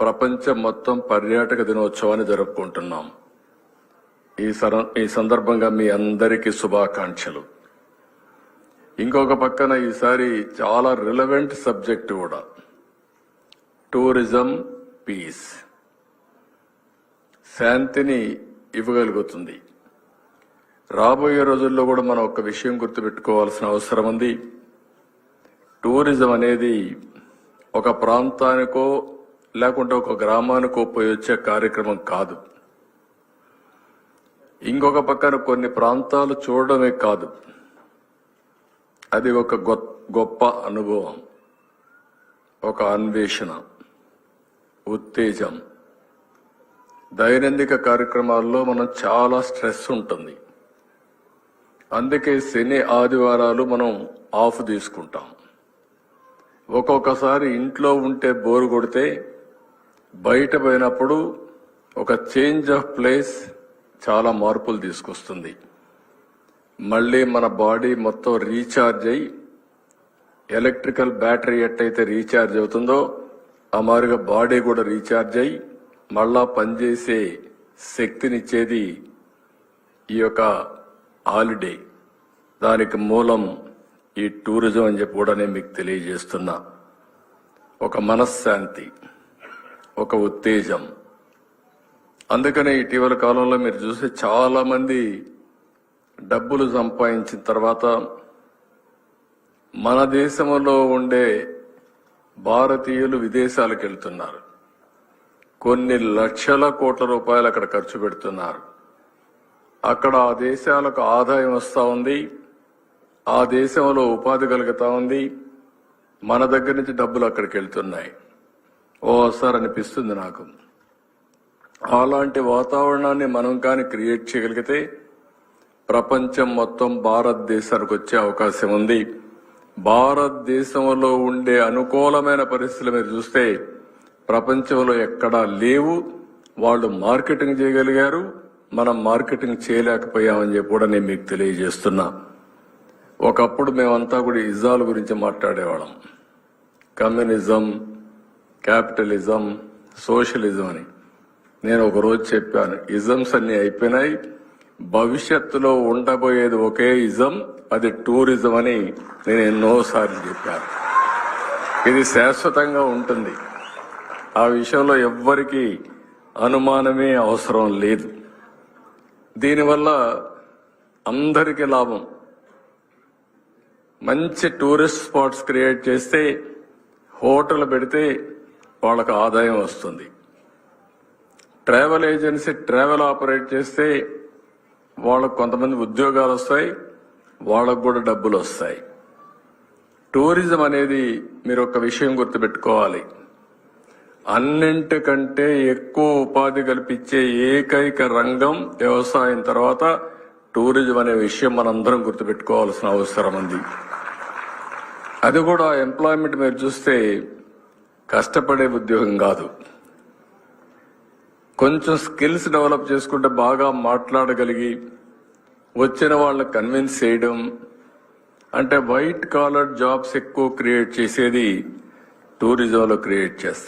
ప్రపంచం మొత్తం పర్యాటక దినోత్సవాన్ని జరుపుకుంటున్నాం. ఈ సర- ఈ సందర్భంగా మీ అందరికీ శుభాకాంక్షలు. ఇంకొక పక్కన ఈసారి చాలా రిలవెంట్ సబ్జెక్ట్ కూడా. Tourism peace. శాంతిని ఇవ్వగలుగుతుంది. రాబోయే రోజుల్లో కూడా మనం ఒక విషయం గుర్తుపెట్టుకోవాల్సిన అవసరం ఉంది. టూరిజం అనేది ఒక ప్రాంతానికో లేకుంటే ఒక గ్రామానికి పోయి వచ్చే కార్యక్రమం కాదు. ఇంకొక పక్కన కొన్ని ప్రాంతాలు చూడడమే కాదు. అది ఒక గొప్ప అనుభవం. ఒక అన్వేషణ. ఉత్తేజం. దైనందిక కార్యక్రమాల్లో మనం చాలా స్ట్రెస్ ఉంటుంది. అందుకే శని ఆదివారాలు మనం ఆఫ్ తీసుకుంటాం. ఒక్కొక్కసారి ఇంట్లో ఉంటే బోరు కొడితే బయట పోయినప్పుడు ఒక చేంజ్ ఆఫ్ ప్లేస్ చాలా మార్పులు తీసుకొస్తుంది. మళ్ళీ మన బాడీ మొత్తం రీఛార్జ్ అయ్యి ఎలక్ట్రికల్ బ్యాటరీ ఎట్టయితే రీఛార్జ్ అవుతుందో ఆ మారుగా బాడీ కూడా రీఛార్జ్ అయ్యి మళ్ళా పనిచేసే శక్తినిచ్చేది ఈ యొక్క హాలిడే దానికి మూలం ఈ టూరిజం అని చెప్పి కూడా నేను మీకు తెలియజేస్తున్నా. ఒక మనశ్శాంతి. ఒక ఉత్తేజం. అందుకనే ఇటీవల కాలంలో మీరు చూసే చాలా మంది డబ్బులు సంపాదించిన తర్వాత మన దేశంలో ఉండే భారతీయులు విదేశాలకు వెళ్తున్నారు. కొన్ని లక్షల కోట్ల రూపాయలు అక్కడ ఖర్చు పెడుతున్నారు. అక్కడ ఆ దేశాలకు ఆదాయం వస్తూ ఉంది. ఆ దేశంలో ఉపాధి కలుగుతూ ఉంది. మన దగ్గర నుంచి డబ్బులు అక్కడికి వెళ్తున్నాయి. ఓసారి అనిపిస్తుంది నాకు. అలాంటి వాతావరణాన్ని మనం కానీ క్రియేట్ చేయగలిగితే ప్రపంచం మొత్తం భారతదేశానికి వచ్చే అవకాశం ఉంది. భారతదేశంలో ఉండే అనుకూలమైన పరిస్థితులు మీరు చూస్తే ప్రపంచంలో ఎక్కడా లేవు. వాళ్ళు మార్కెటింగ్ చేయగలిగారు. మనం మార్కెటింగ్ చేయలేకపోయామని చెప్పి కూడా నేను మీకు తెలియజేస్తున్నా. ఒకప్పుడు మేమంతా కూడా ఇజాల గురించి మాట్లాడేవాళ్ళం. కమ్యూనిజం క్యాపిటలిజం సోషలిజం అని. నేను ఒకరోజు చెప్పాను ఇజమ్స్ అన్ని అయిపోయినాయి భవిష్యత్తులో ఉండబోయేది ఒకే ఇజం అది టూరిజం అని నేను ఎన్నోసార్లు చెప్పాను. ఇది శాశ్వతంగా ఉంటుంది. ఆ విషయంలో ఎవ్వరికి అనుమానమే అవసరం లేదు. దీనివల్ల అందరికీ లాభం. మంచి టూరిస్ట్ స్పాట్స్ క్రియేట్ చేస్తే హోటల్ పెడితే వాళ్ళకు ఆదాయం వస్తుంది. ట్రావెల్ ఏజెన్సీ ట్రావెల్ ఆపరేట్ చేస్తే వాళ్ళకు కొంతమంది ఉద్యోగాలు వస్తాయి వాళ్ళకు కూడా డబ్బులు వస్తాయి. టూరిజం అనేది మీరు ఒక విషయం గుర్తుపెట్టుకోవాలి. అన్నింటికంటే ఎక్కువ ఉపాధి కల్పించే ఏకైక రంగం వ్యవసాయం తర్వాత టూరిజం అనే విషయం మనందరం గుర్తుపెట్టుకోవాల్సిన అవసరం ఉంది. అది కూడా ఎంప్లాయ్మెంట్ మీరు చూస్తే కష్టపడే ఉద్యోగం కాదు. కొంచెం స్కిల్స్ డెవలప్ చేసుకుంటే బాగా మాట్లాడగలిగి వచ్చిన వాళ్ళని కన్విన్స్ చేయడం అంటే వైట్ కాలర్ జాబ్స్ ఎక్కువ క్రియేట్ చేసేది టూరిజంలో క్రియేట్ చేస్తాం.